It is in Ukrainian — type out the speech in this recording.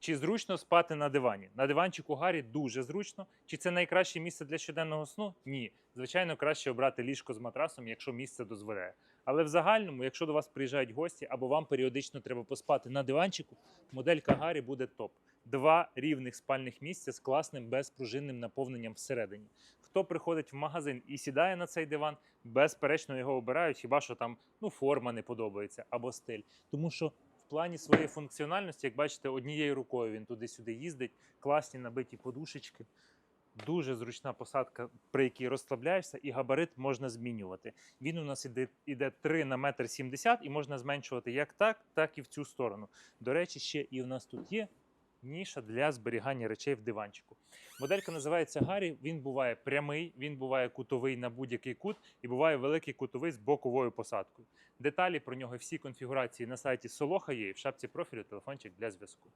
Чи зручно спати на дивані? На диванчику Гаррі дуже зручно. Чи це найкраще місце для щоденного сну? Ні. Звичайно, краще обрати ліжко з матрасом, якщо місце дозволяє. Але в загальному, якщо до вас приїжджають гості або вам періодично треба поспати на диванчику, моделька Гаррі буде топ. Два рівних спальних місця з класним безпружинним наповненням всередині. Хто приходить в магазин і сідає на цей диван, безперечно його обирають, хіба що там ну, форма не подобається або стиль. Тому що плані своєї функціональності, як бачите, однією рукою він туди-сюди їздить, класні набиті подушечки. Дуже зручна посадка, при якій розслабляєшся, і габарит можна змінювати. Він у нас іде, іде 3 на метр 70 і можна зменшувати як так, так і в цю сторону. До речі, ще і в нас тут є ніша для зберігання речей в диванчику. Моделька називається Гаррі. Він буває прямий, він буває кутовий на будь-який кут і буває великий кутовий з боковою посадкою. Деталі про нього всі конфігурації на сайті Солоха є і в шапці профілю телефончик для зв'язку.